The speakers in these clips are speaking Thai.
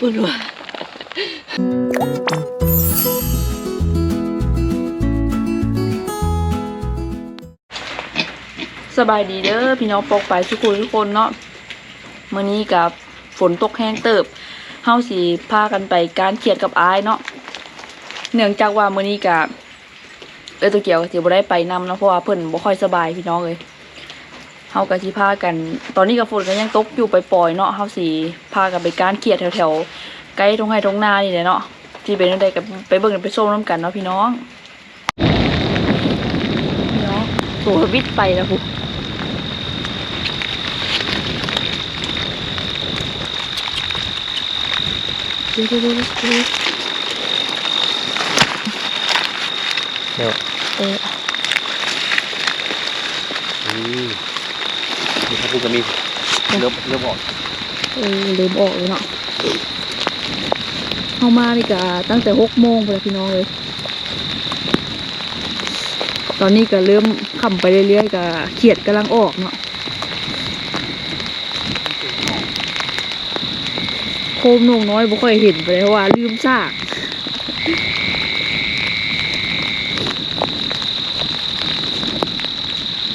บุญว่ะสบายดีเด้อพี่น้องปอกไปทุกคนทุกคนเนาะมื้อนี้กับฝนตกแห้งเติบเฮาสิพากันไปการเขียดกับอายเนาะเนื่องจากว่ามื้อนี้กับเออตัวเกี่ยวก็สิบ่ได้ไปนำเนาะเพราะว่าเพิ่นบ่ค่อยสบายพี่น้องเลย ฮาก็สิพากัน ตอนนี้กับฝนก็ยังตกอยู่ไปปล่อยเนาะเฮาสิพากันไปการเขียดแถวๆใกล้ทงไห้ทงนานี่แหละเนาะที่เป็นจั่งใดก็ไปเบิ่งกันไปชมนํกันเนาะพี่น้องพี่น้องโหวิทย์ไปแล้วพุดูดูดูดูเดี๋ยวเอออืมมีข้าวปุ้ง ก็มีเริ่มเริ่มออกเออลืมออกเลยเนาะเฮามานี่ก็ตั้งแต่หกโมงไปแล้วพี่น้องเลย ตอนนี้ก็เริ่มขับไปเรื่อยๆก็เขียดกำลังออกเนาะโคมนงน้อยบ่ค่อยเห็นไปเลยเพราะว่าลืมซาก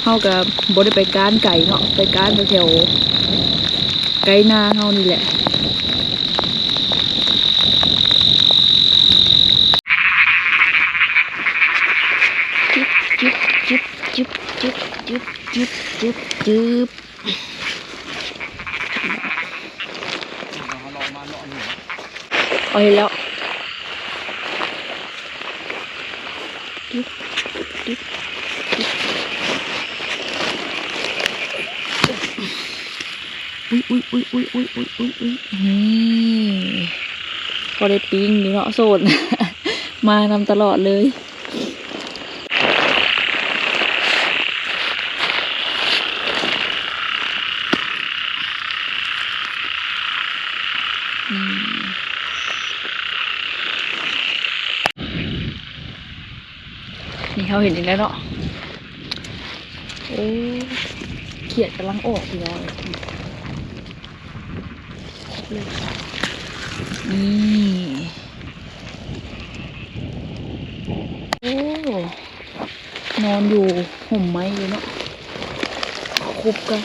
เฮากับบได้ไปการไก่เนาะไปการแถวไก่นาเฮานี่แหละจุ๊บจุ๊บจุ๊บจุ๊บจุ๊บจุ๊บจุ๊บเอาเห็นแล้ว นี่พอได้ปิ้งอยู่เนาะโซนมานำตลอดเลยนี่เขาเห็นอีกแล้วเนาะ โอ้ เขียดกำลังออกอยู่แล้ว เลยนี่โอ้นอนอยู่ห่มไม้เลยเนาะคุบกัน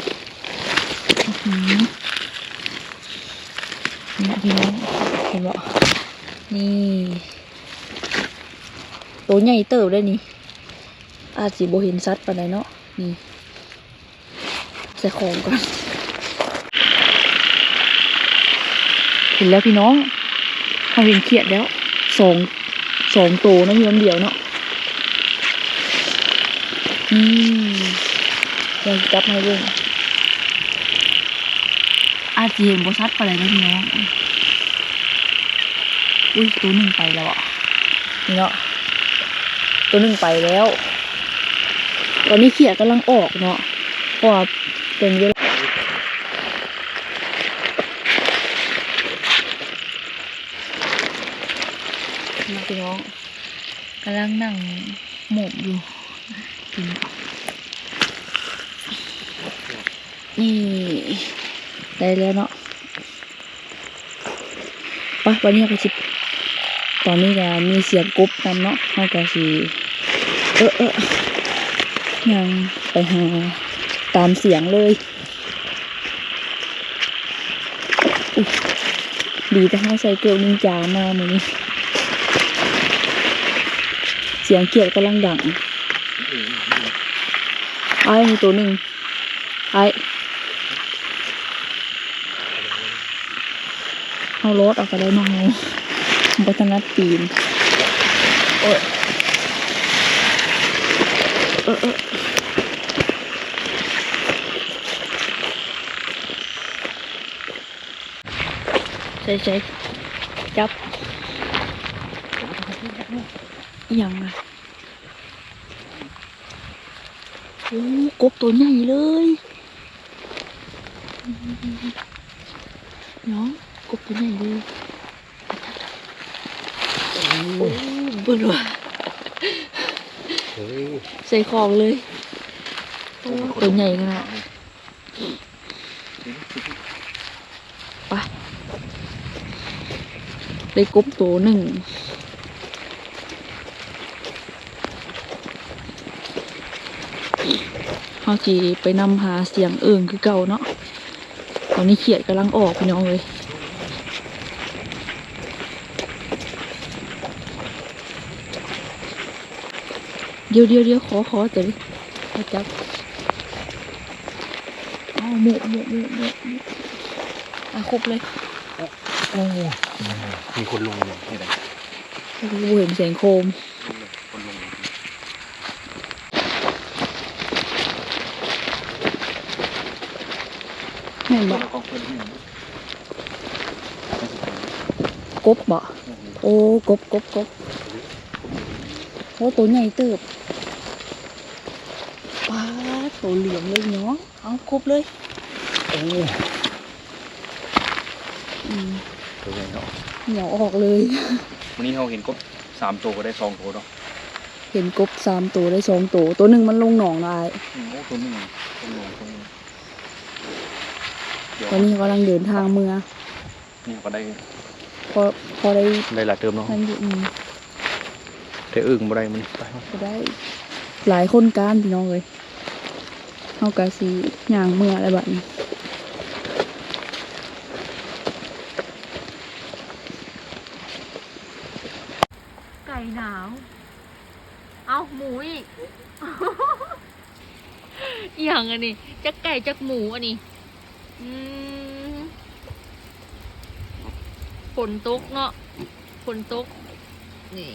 นี่พี่น้องเห็นบ่นี่ตัวใหญ่เติบเลยนี่ อาจสิบ่เห็นสัตว์ปานใดเนาะนี่ใส่ของก่อน เห็นแล้วพี่น้องเขาเห็นเขียดแล้วสองสองตัวนะมีลำเดียวเนาะอืมยังจับให้เบิ่งอาจจะเห็นบ่ชัดไปานใดนะพี่น้อง อุ้ยตัวหนึ่งไปแล้วอะนี่เนาะตัวหนึ่งไปแล้ว ตอนนี้เขียดกำลังออกเนาะเพราะเป็นเวลามา พี่น้องกำลังนั่งหมอบอยู่กินนี่ได้แล้วเนาะปะวันนี้ก็สิตอนนี้ก็มีเสียงกบนเนาะเขาก็สิเออเออยังไปหาตามเสียงเลยอุ๊ยดีแต่เขาใส่เกลียวนินจามาเหมือนนี้ เสียงเขียดกำลังดังไอ้มีตัวหนึ่งไอ้เอารถออกไปได้น้องบัตนัดปีนโอ้ยเออเออใช่ใช่จับอห ย่างอะโอ้กบตัวใหญ่เลยน้องกบตัวใหญ่เลยโอ้บุญว่ะเฮ้ยใส่ของเลยโอ้ตัวใหญ่ขนาดไปได้กบตัวหนึ่ง เฮาจีไปนำหาเสียงเอิงคือเก่าเนาะตอนนี้เขียดกำลังออกพี่น้องเลยเดี๋ยวเดี๋ยวเดี๋ยวขอขอจะมาจับอ๋อหมูหมูหมูหมูหมูอะครบเลยโอ้มีคนลงเลยนี่ไหนโอ้โหเห็นแสงโคม คนลง แม่นบ่กองเพื่อนที่ไหนกบบ่โอ้กบกบกบโอ้ตัวใหญ่เติบป้าดตัวเหลืองเลยเนาะเอาครบเลยโอ้อืมตัวใหญ่เนาะเหนียวออกเลยวันนี้เราเห็นกบสามตัวก็ได้สองตัวเนาะเห็นกบสามตัวได้สองตัวตัวหนึ่งมันลงหนองได้อืมโอ้ตัวนึงตัวนึงตัวนึงเดี๋ยว ตอนนี้กำลังเดินทางเมืองนี่ก็ได้พอพอได้ได้หลายเติมเนาะนั่นอยู่อืมแต่อึ่งบ่ได้มันไปก็ได้ หลายคนการพี่น้องเลยเฮากะสีย่างเมื่ออะไรแบบนี้ไก่หนาว เอาหมูอีก อหย่างอันนี้จักไก่จักหมูอันนี้อืม ฝนตกเนาะฝนตก นี่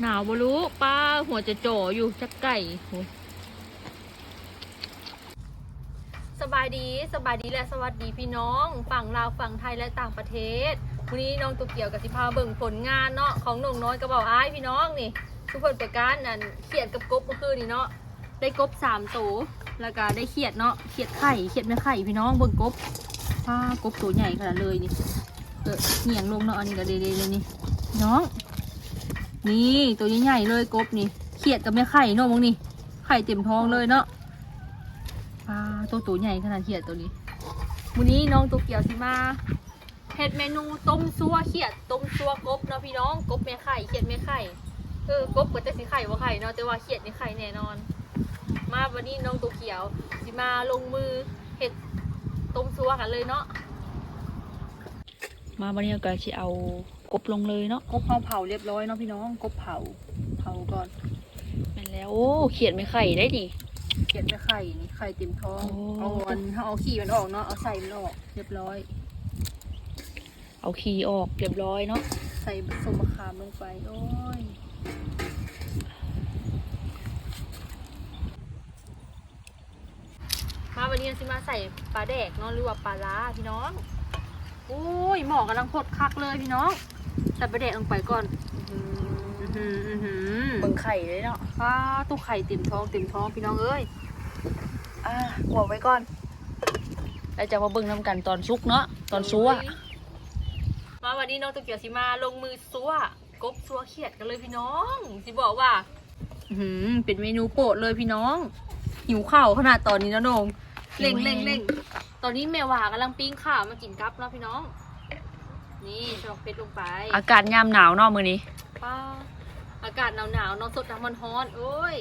หนาวบรู้ป้าหัวจะจ่ออยู่จักไก่สบายดีสบายดีและสวัสดีพี่น้อง ฝั่งลาวฝั่งไทยและต่างประเทศวันนี้น้องตุกเกี่ยวกับสิพาเบิ่งผลงานเนาะของหนุ่มน้อยกระเป๋าอ้ายพี่น้องนี่ทุกคนปการนั่นเขียดกับกบเมื่อคืนนี่เนาะได้กบสามตัว แล้วก็ได้เขียดเนาะเขียดไข่เขียดไม่ไข่พี่น้องเบิ่งกบป้ากบตัวใหญ่ขนาดเลยนี่เออเหนียงลงเนาะอันนี้ก็เดๆเลยนี่น้อง นี่ตัวใหญ่ๆเลยกบนี่เขียดกับไม่ไข่เนาะมึงนี่ไข่เต็มท้องเลยเนาะป้าตัวตัวใหญ่ขนาดเขียดตัวนี้วันนี้น้องตุกเกี่ยวสิมาเฮ็ดเมนูต้มซัวเขียดต้มซัวกบเนาะพี่น้องกบแม่ไข่เขียดแม่ไข่เออกบก็จะสิไข่บ่าไข่เนาะแต่ว่าเขียดนี่ไข่แน่นอน มาวันนี้น้องตัวเขียวสิมาลงมือเฮ็ดต้มซัวกันเลยเนาะมาวันนี้ก็จะเอากบลงเลยเนาะกบเผาเผาเรียบร้อยเนาะพี่น้องกบเผาเผาก่อนแม่นแล้วโอ้เขียดไม่ไข่ได้ดิเขียดแม่ไข่นี่ไข่เต็มท้องโอ้เอาอันเอาขี้มันออกเนาะเอาใส่มันออกเรียบร้อย เอาขี้ออกเรียบร้อยเนาะใส่สมมะขามลงไปโอ้ย มาวันนี้สิมาใส่ปลาแดกเนาะหรือว่าปลาล้าพี่น้องโอ้ยหมอกำลังพดคักเลยพี่น้องใส่ปลาแดกลงไปก่อนอื้อหืออื้อหือเบิ่งไข่เลยเนาะปลาตุกไข่เต็มท้องเต็มท้องพี่น้องเอ้ยอ่าหัวไว้ก่อนแล้วจะมาเบิ่งน้ำกันตอนซุกเนาะตอนซัวมาวันนี้น้องตัวเกียวสิมาลงมือซัวกบซัวเขียดกันเลยพี่น้องสิบอกว่าอื้อหือเป็นเมนูโปรดเลยพี่น้องหิวข้าวขนาดตอนนี้นะนง เร่งเร่งเร่งตอนนี้แม่หวากำลังปิ้งข้าวมากินกับเนาะพี่น้อง นี่ใส่ดอกเพชรลงไป อากาศยามหนาวเนาะมื้อนี้ป้าอากาศหนาวหนาวๆน้องสดน้ำมันฮ้อนโอ้ย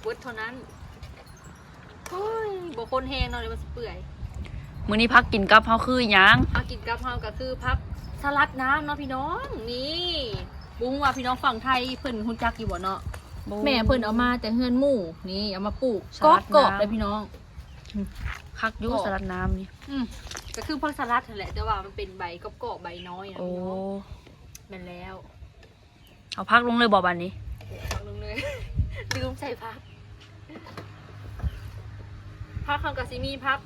เวิร์ดเท่านั้นโอ้ยบคนแห้งเนาะเลยมันสิเปื่อย มื้อนี้พักกินกับเฮาคือหยังอากินกับเฮาก็คือพักสลัดน้ำเนาะพี่น้องนี่บุ้งว่าพี่น้องฝั่งไทยเพิ่นหุ่นจักอยู่บ่เนาะ แม่เพิ่นเอามาแต่เฮือนหมู่นี่เอามาปลูกสกลัอบดกรอบน้ำเลยพี่น้อง คักอยุกรอบสลัดน้ำนี่อืมก็คือพักสลัดนั่นแหละแต่ว่ามันเป็นใบกรอบๆใบน้อยนะโอ้พี่น้องแม่นแล้วเอาพักลงเลยบ่บัดนี้ ฟังลงเลย ลืมใส่พักพักคำกับซิมีพัก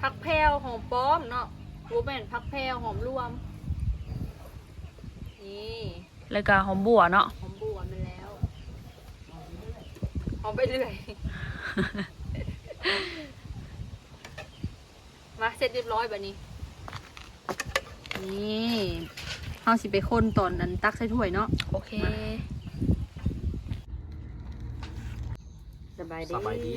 พักแพรวหอมป้อมเนาะรูแม่นพักแพรวหอมรวมนี่แล้วก็หอมบัวเนาะหอมบัวมันแล้ว หอมไปเรื่อยมาเสร็จเรียบร้อยแบบนี้ นี่เฮาสิไปคนตอนนั้นตักใส่ถ้วยเนาะโอเคมาสบายดีสบายดี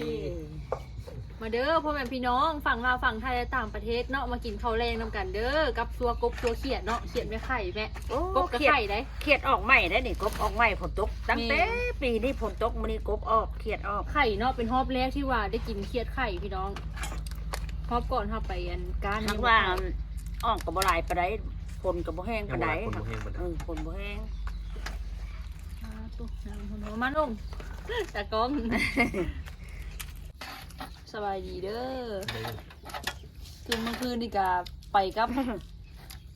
มาเด้อพ่อแม่พี่น้องฝั่งลาวฝั่งไทยและต่างประเทศเนาะมากินข้าวแรงนำกันเด้อกับซัวกบซัวเขียดเนาะเขียดไม่ไข่แม่โอ้กบกับเขียดไข่ได้เขียดออกใหม่ได้นี่กบออกใหม่ฝนตกตั้งแต่แม่ปีนี้ฝนตกมื้อนี้กบออกเขียดออกไข่เนาะเป็นฮอบแรกที่ว่าได้กินเขียดไข่พี่น้องฮอบก่อนฮอบไปอันการทั้งว่าออกกับบ่หลายปานใดฝนกับบ่แห้งปานใดคนบ่แห้งปานใดเออฝนบ่แห้งอ่าตุ๊กน้ำหัวมันลงตากล้อง สบายดีเด้อคือเมื่อคืนนี่ก็ไปกับ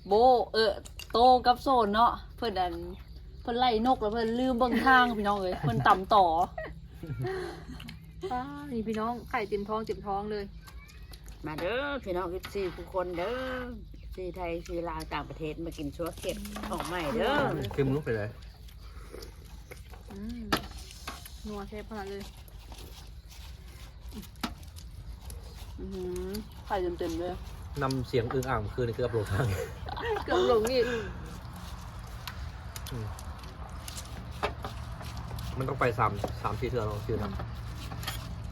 โบ เออโตกับโซนเนาะเพิ่นอันเพิ่นไล่นกแล้วเพิ่นลืมเบิ่งทางพี่น้องเอ้ยเพิ่นต่ำต่อป้านี่พี่น้องไข่เต็มท้องเต็มท้องเลย มาเด้อพี่น้องสี่ทุกคนเด้อสี่ไทยสี่ลาวต่างประเทศมากินชัวเขียดออกใหม่เด้อขึ้นมึงไปเลยอืมนัวเชฟขนาดเลย อือหือไข่เต็มๆเลยนำเสียงอึ้งอ่างคืนนี่คืออัพโหลดทางเกือบหลงอีกมันต้องไปสามสามสี่เทือเราคือนะ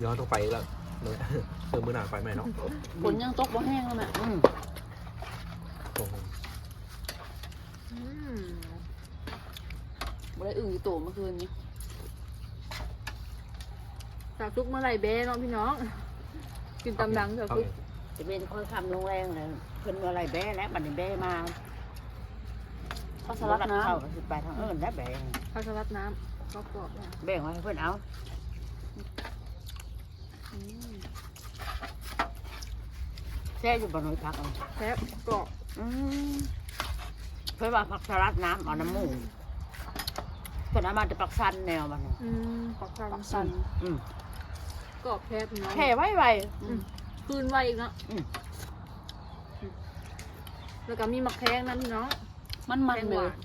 ย้อนต้องไปอีกแล้วเนี่ยเติมมือหนาไปไหมเนาะฝนยังตกบ่แห้งแล้วแม่อืมโอ้โหอืมบ่ได้อึ่งอยู่โตเมื่อคืนนี้ จากซุกเมื่อไหร่เบ้เนาะพี่น้อง กินตำดังจากเอาซุกเองจะเป็นค่อยคำลงแรงเลยเพิ่นว่าอะไรแบ้แล้วบัดนี้แบ้มาข้าวสลัดน้เข้าก็สิไปทางเอิ้นแล้วแบ้ข้าวสลัดน้ำก็กรอบๆนะแบ่งไว้ให้เพิ่นเอาอืมแช่อยู่บ่น้อยพักเอาแซ่บกรอบอืมเพิ่นว่าผักสลัดน้ำเอาน้ำหมูเพิ่นเอามาจากปักสันแนวมันอืมขอบำปัคุณกสันอืม กรอบแซ่บพี่น้องแค่ไว้ไว้อืมคืนไว้อีกเนาะอืม อืมแล้วก็มีมะแข้งนั่นพี่น้องมันมันแข้งเลหวยาน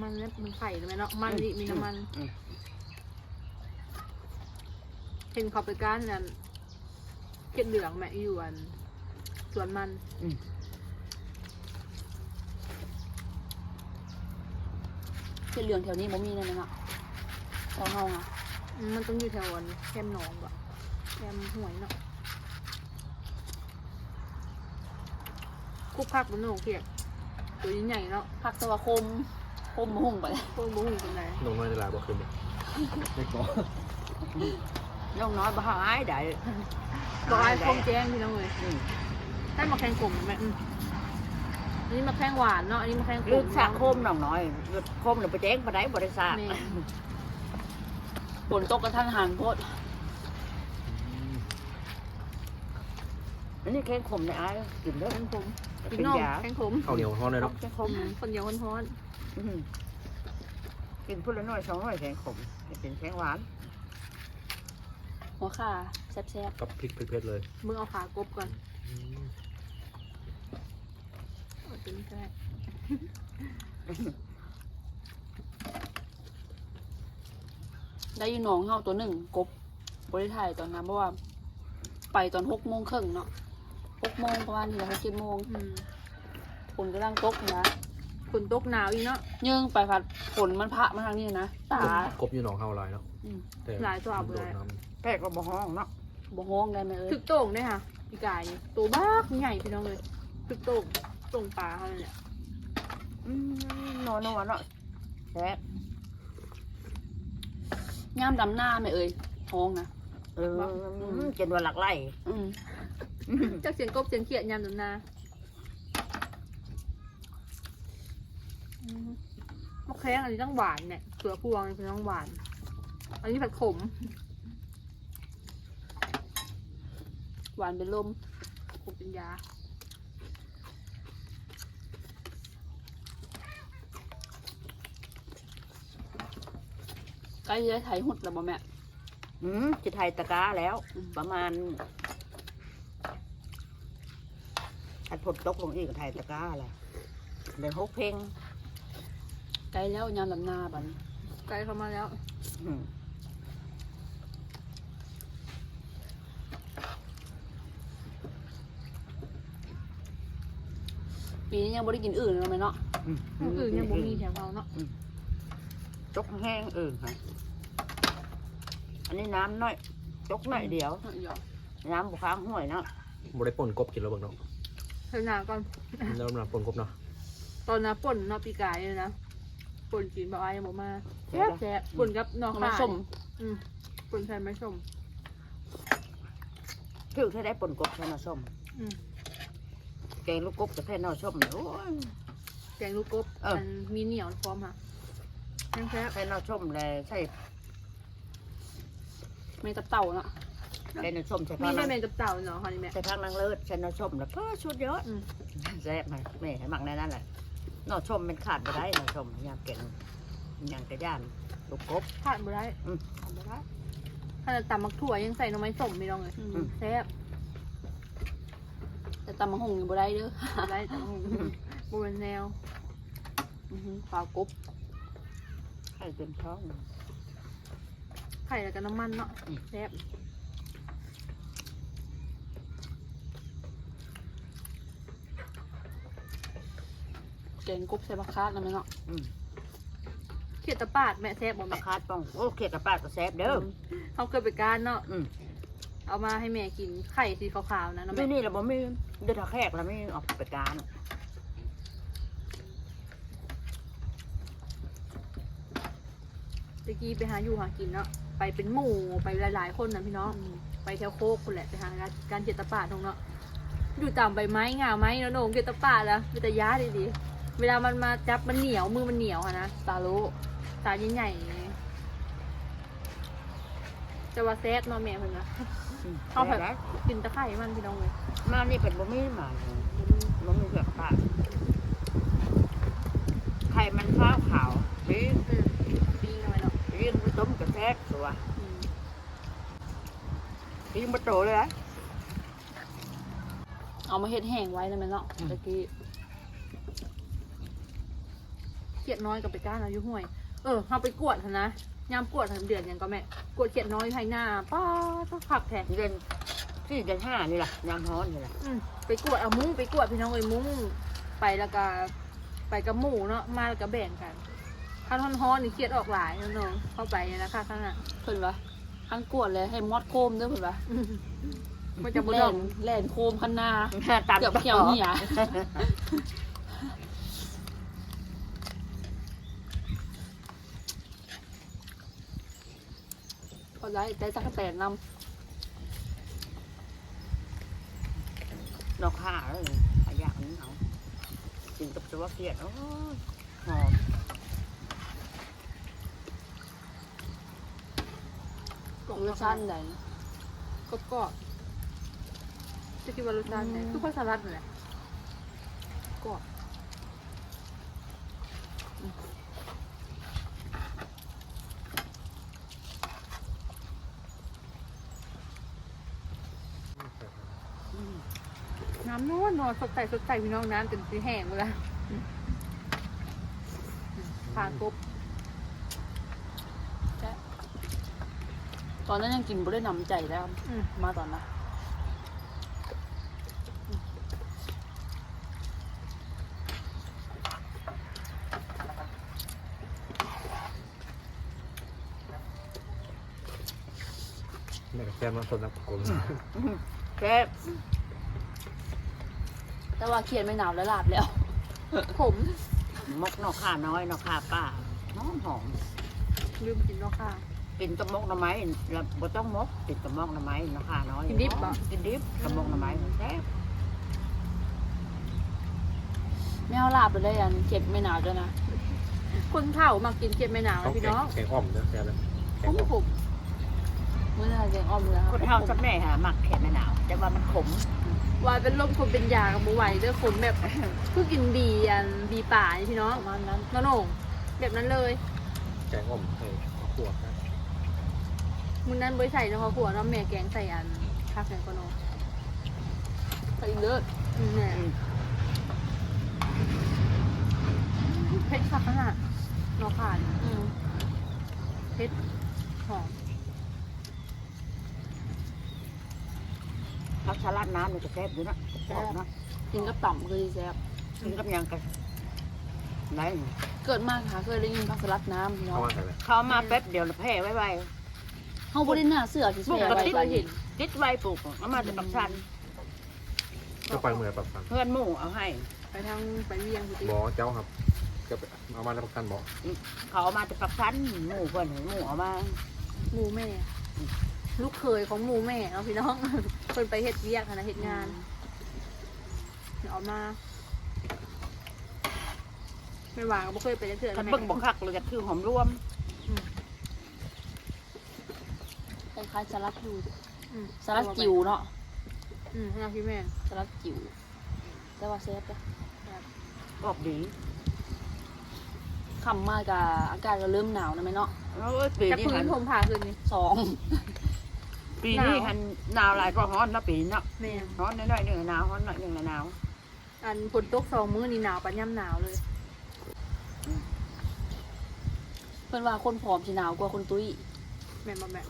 มันเนี่ยมันไข่เลยไหมเนาะ มันดิมีน้ำมัน อืมเห็นเขาไปก้านนั่นเก็ดเหลืองแม่อยู่อันสวนมัน อืมเส้นเหลืองแถวนี้บ่มีนั่นน่ะเฮาเฮาอะอื มมันต้องอยู่แถวอันแคมหนองบ่ะแคมห่วยเนาะคุกคักบนโหนกเขียดตัวใหญ่ๆเนาะผักสวาคมคมหุ่งไปเลยพวกบุ้งเป็นไรลงน้อยในลายบอกคืนเนี่ยไม่ก่อน้องน้อยบ่หายได้บอกไอ้พงแจ้งพี่น้องเลยอืมให้มาแข่งกลมไหมอืมอันนี้มาแข่งหวานเนาะอันนี้มาแข่งกลลึมกสะโคมน้องน้อยลึกโคมน่ะไปแจ้งบ่ได้บ่ได้สร้างแม่ ฝนตกกระทันหันโพดอันนี้แค่ขมในอ้ายกินเด้อแข่งขมเป็พี่นน้องยาแข่งขมข้าวเหนียวทอดเลยเนาะแข่งขมคนเดียวคนท้อนอืมกินพุ่นละหน่อยสองหน่อยแข็งขมเป็นแข็งหวาน หัวข่าแซ่บกับพริกเผ็ดๆเลยมึงเอาขากบก่อนเอาจริงแค่ ได้อยู่หนองเฮาตัวหนึ่งกบบริถ่ายตอนนั้นเพราะว่า ไปตอนหกโมงครึ่งเนาะหกโมงประมาณนี้แหละหกเจ็ดโมงอืมฝนกำลังตกนะฝนตกหนาวอีกเนาะเยื่งไปพัดฝนมันพระมาทางนี้นะตา กบอยู่หนองเฮาลายเนาะอืมแต่หลายตัวเอาโดเลนยน้แป้ก็บ่ห้องเนาะบ่ฮ้องได้ไหมเอ้ยถึกโต่งด้วยค่ะพี่กายตัวบ้ากใหญ่พี่น้องเลยถึกโต่งโต่งปลาเขาเลยเนี่ยอืมนอนนอนเนาะแซ่บ ย่ามดำหน้าไหมเอ้ยฮ้องนะเออจนว่าหลักไล่อืมจากเสียงกบเสียงเขียดยามหนุนนาอืมมะแข้งอันนี้ต้องหวานเนี่ยเสือพวงเป็นต้องหวาน อันนี้ผัดขม หวานเป็นลมขมเป็นยา ใกล้จะได้ไถหุดแล้วบ่แม่ อืมจะไทยตะกร้าแล้ว อืม ประมาณอัดผลตกลงอีกก็ไทยตะกร้าแหละเดินหกเพลงใกล้แล้วยามดำหน้าบัดนไกลเข้ามาแล้ว อืมปีนี้ยังบ่ได้กินอื่นแล้วไหมเนาะอืมอย่างอื่นยังบ่มีแถวเราเนาะ ตกแห้งเออค่ะ อันนี้น้ำน้อย จกหน่อยเดียวเดี๋ยวน้ำบุค้างห้วยเนาะบ่ได้ป่นกบกินแล้วเบิ่งเนาะเธอหนาก่อนแล้วมาป่นกบเนาะตอนน้าป่นเนาะปีกายเลยนะป่นกินบอกไอ้บอกมาแซ่บแซ่บป่นกับน้องมาข้าส้มอืมป่นแทนไม่ส้มถือแค่ได้ปนกบแค่นอส้มอืมแกงลูกกบกับแค่นอส้มเนี่ยโอ้ยแกงลูกกบเออมันมีเหนียวพร้อมค่ะ แซ่บแซ่บแค่นอส้มเลยใช่ไม่ตับเต่าเนาะแค่นอส้มใช่มีพักแม่นางแมงกับเต่าเนาะค่ะนี่แม่ ใช่พักนางเลิศใช่นอส้มแล้วก็ชุดเยอะอืม แซ่บไหมแม่ให้หมักในนั้นแหละนอส้มมันขาดไปได้นอส้มยามแกงยางกระย่านลูกกบ ขาดบ่ได้อืมขาดบ่ได้ถ้าจะตำมักถั่วยังใส่หน่อไม้ส้มไม่ต้องเลยอือืมมแซ่บแต่ตำมังหงอยู่บ่ได้เด้อบ่ได้แต่ว่าบ่เป็นแนวอื้อหือปลากบ ให้เต็มท้องไข่แล้วก็น้ำมันเนาะอืมแซ่บแกงกบใส่ผักคาดนะแม่เนาะอืมเขียดตะปาดแม่แซ่บบ่ปลาแม่คาดป้องโอ้เขียดกับปลาก็แซ่บเด้อเขาเคยไปการเนาะอืมเอามาให้แม่กินไข่สีขาวๆนะเนาะไม่แม่นี่เราบ่มีเดือดแขกแล้วไม่ออกไปการ ตะกี้ไปหาอยู่หากินเนาะไปเป็นหมู่ไปหลาย ๆ คนนะพี่น้องไปแถวโคกคนแหละไปหาการเจ็ดตะปาดตรงเนาะอยู่ตามใบไม้งาไม้เนาะโหนงเจ็ดตะปาดแล้วมีแต่ยาดีๆเวลามันมาจับมันเหนียวมือมันเหนียวอะนะตาโลตาใหญ่ๆจะว่าแซ่บเนาะแม่เพิ่นนะเอาแบบแล้วกินตะไคร่มันพี่น้องเลยมานี่เป็นบ่มีมาบ่มีเผือกปลาไข่มันขาวขาวปีนอื ต้มกระแทกตัวอืมปีนมาโตเลยนะเอามาเฮ็ดแห้งไว้นะแม่เนาะอืมตะกี้เขียดน้อยกับไปก้านเอาอยู่ห้วย เออเอาไปกวดเถอะนะยามกวดทำเดือนยังก็แม่กวดเขียดน้อยไทยหน้าป้าต้องขับแทนเดือนสี่เดือนห้านี่แหละยามฮ้อนนี่แหละอืมไปกวดเอามุ้งไปกวดพี่น้องเอ้ยมุ้งไปแล้วก็ไปกับหมูเนาะมาแล้วก็แบ่งกัน ข้าวฮ้อนๆนี่เครียดออกหลายเนาะน้องเข้าไปเนี่ยนะคะข้างหน้าเพิ่นว่าขั้นกวดเลยให้มอดโคมเด้อเพิ่นว่าอืมมันจะบ่แล่ดองนแล่นโคมคันหน้าตามเกือบเขียวเหี่ยพอได้ได้จักรแตนนำดอกข่าเลยขยะนี้เอากินกับตัวเกียดโอ้ยหอม รสชาติใดก็ก็จะคิดว่ารสชาติไหนอืมคือข้าวสลัดนั่นแหละก็อืมน้ำนวลนวลสดใสสดใสพี่น้องน้ำจนสีแห้งหมดแล้วทานกบ ตอนนั้นยังกินบ่ได้นำใจแล้วอืม มาตอนนั้นแม่กับแฟนมาสดนักกลมแซ่บแต่ว่าเขียนไม่หนาวแล้วลาบแล้ว ผมมกนอกข่าน้อยนอกข่าป้าหอมหอมลืมกินเนาะค่ะ กินกับมกหน่อไม้แล้วบ่ต้องมกกินกับมกหน่อไม้นอกข่าน้อยกินดิบเหรอกินดิบกับมกหน่อไม้แซ่บไม่เอาลาบไปเลยอันเขียนไม่หนาวด้วยนะ คนเฒ่ามากินเก็บไม่หนาวเขานะพี่แข็งน้องแข็งอ่อมเด้อแซ่บเลยแข็ผงมอ่อมผมเมื่อไหร่จะอ้อมเลยคนเฮาสักแน่หาหมักแค่ไม่หนาว แต่ว่ามันขมวายเป็นลมคนเป็นยากับหมูไหวเด้อคนแบบคือกินบีอันบีป่านี่พี่น้องประมาณนั้นน้องโหน่งแบบนั้นเลยแข็งอ่อมให้ขวดนะ มึงนั้นบริใส่น้องผัวน้องแม่แกงใส่อันคักแกงก็น้องใส่เลือดอืมเนี่ยอืมเผ็ดคักขนาดนอขาดอืมเผ็ดหอมผักสลัดน้ำนี่ก็แซ่บอยู่นะแซ่บนะกินกับต่ำคือแซ่บกินกับหยังกันไหนเกิดมากค่ะเคยได้ยินผักสลัดน้ำพี่น้อเข้างมาใส่เลยเข้ามาแป๊บเดียวแล้วแพ้ไว้ไว้ เฮาบ่ได้หน้าเสื้อที่ปลูแช่กกระไว้ติดปานนี้ติดไว้ปลูกเอามาจากปักชันจะไปเมื่อไหร่ปักสันเพื่อนหมู่เอาให้ ไปทางไปเวียงอยู่ติบอเจ้าครับจะไปเอามาแล้วประกันบอกเขาเอามาจากปักชันหมู่เพื่อนหมู่เอามาหมูแม่ ลูกเคยของหมูแม่เนาะพี่น้องเพิ่นไปเฮ็ดเวียกหั้นนะเฮ็ดงานเอามาไม่หวานก็บ่เคยไปจักเทื่อคันแม่เบิ่งบ่คักเลยก็คือหอมรวม คล้ายๆสลัดอยู่อืมสลัดจิ๋วเนาะอืมให้เอาพี่แม่สลัดจิ๋วแต่ว่าแซ่บเด้อออกดีค่ำมากกะอากาศก็เริ่มหนาวนะแม่เนาะแล้วเอ้ยปีแต่นี้พื้หันนผมผ่าคืนนี้ สองปีนี้หันหนาวหลายก็ร้อนนะปีนี้เนาะแม่ร้อนน้อยๆหนึ่งหนาวร้อนหน่อยหนึ่งหนาวอันฝนตกสองมื้อนี่หนาวปันย่ำหนาวเลยเพิ่นว่าคนผอมสิหนาวกว่าคนตุ้ยแม่บ่แม่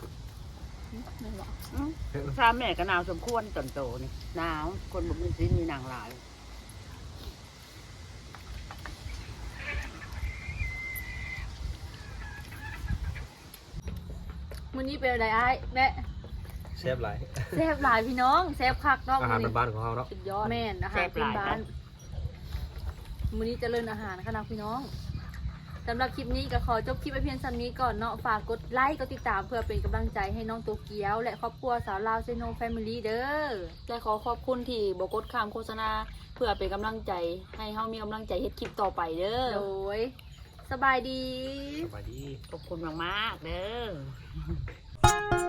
แม่นบ่อืมพระแม่ก็หนาวสมควรตนโตนี่หนาวคนบ่มีสิ้นมีหนังหลายมื้อนี้เป็นอะไรอ้ายแม่เชฟไรแซ่บหลายพี่น้องแซ่บคักเนาะอาหารมื้อนี้บ้านๆของเขาเนาะ สุดยอดแม่นอาหารพื้นบ้านมื้อนี้เจริญอาหารค่ะนะพี่น้อง สำหรับคลิปนี้ก็ขอจบคลิปไปเพียงส่ำนี้ก่อนเนาะฝากกดไลค์กดติดตามเพื่อเป็นกำลังใจให้น้องโตเกียว และครอบครัวสาวลาวเซโนแฟมิลี่เด้อและขอขอบคุณที่บกดข้ามโฆษณา เพื่อเป็นกำลังใจให้เฮามีกำลังใจเฮ็ดคลิปต่อไปเด้อโดยสบายดีสบายดี ขอบคุณมากๆเด้อ